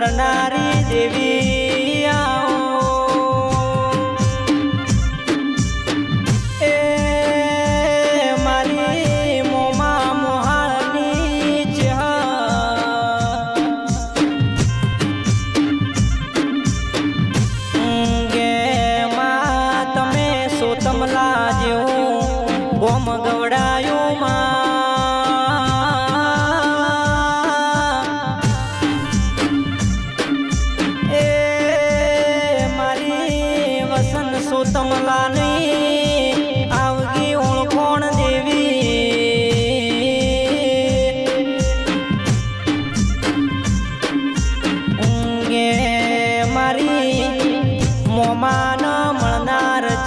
કરનારી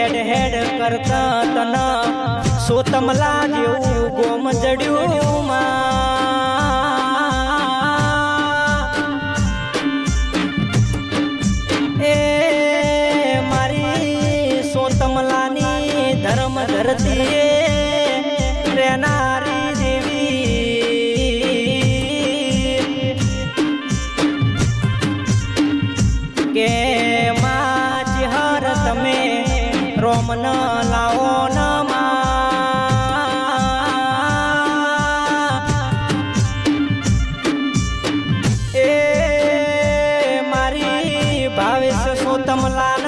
હેડ હેડ કરતા તન સોતમલા જેવું ગોમ જડ્યું માં. એ મારી સોતમલાની ધર્મ ધરતીએ રોમ ન લાવો. એ મારી ભાવેશ સોતમલાન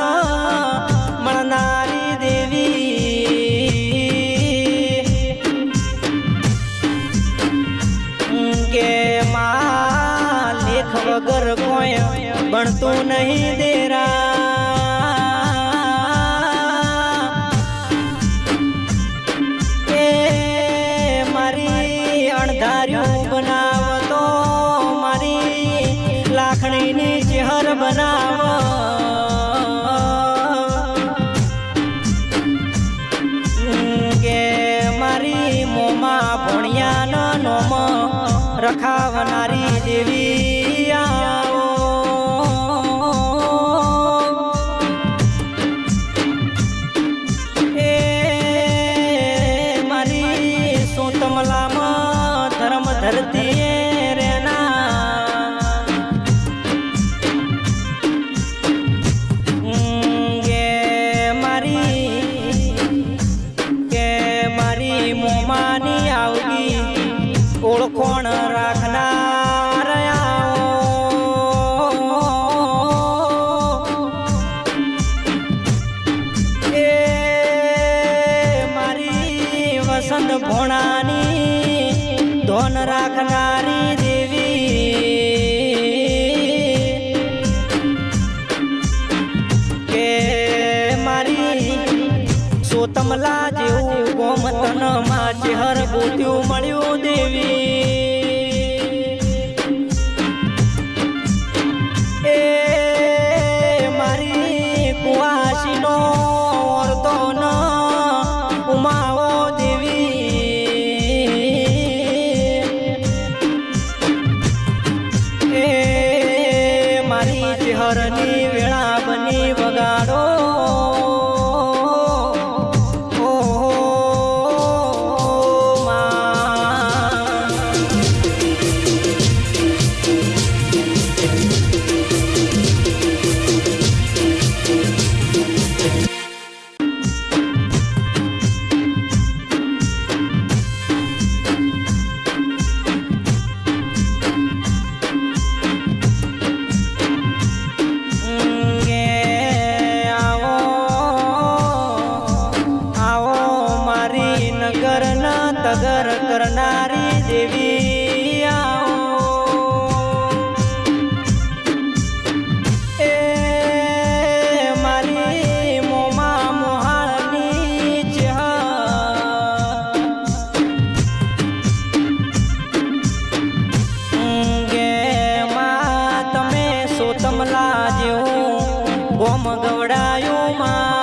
મળનારી દેવી કે માં વગર કોઈ ભણતું નહીં દેરા રખાવનારી દેવી. એ મારી સોતમલામાં ધર્મ ધરતીએ રેના વસંત ભોણાની રાખનારી દેવી. કે મારી સોતમલા જેવું ગોમતનમાં ચહેર ગોત્યું મળ્યું દેવી. Oh woman.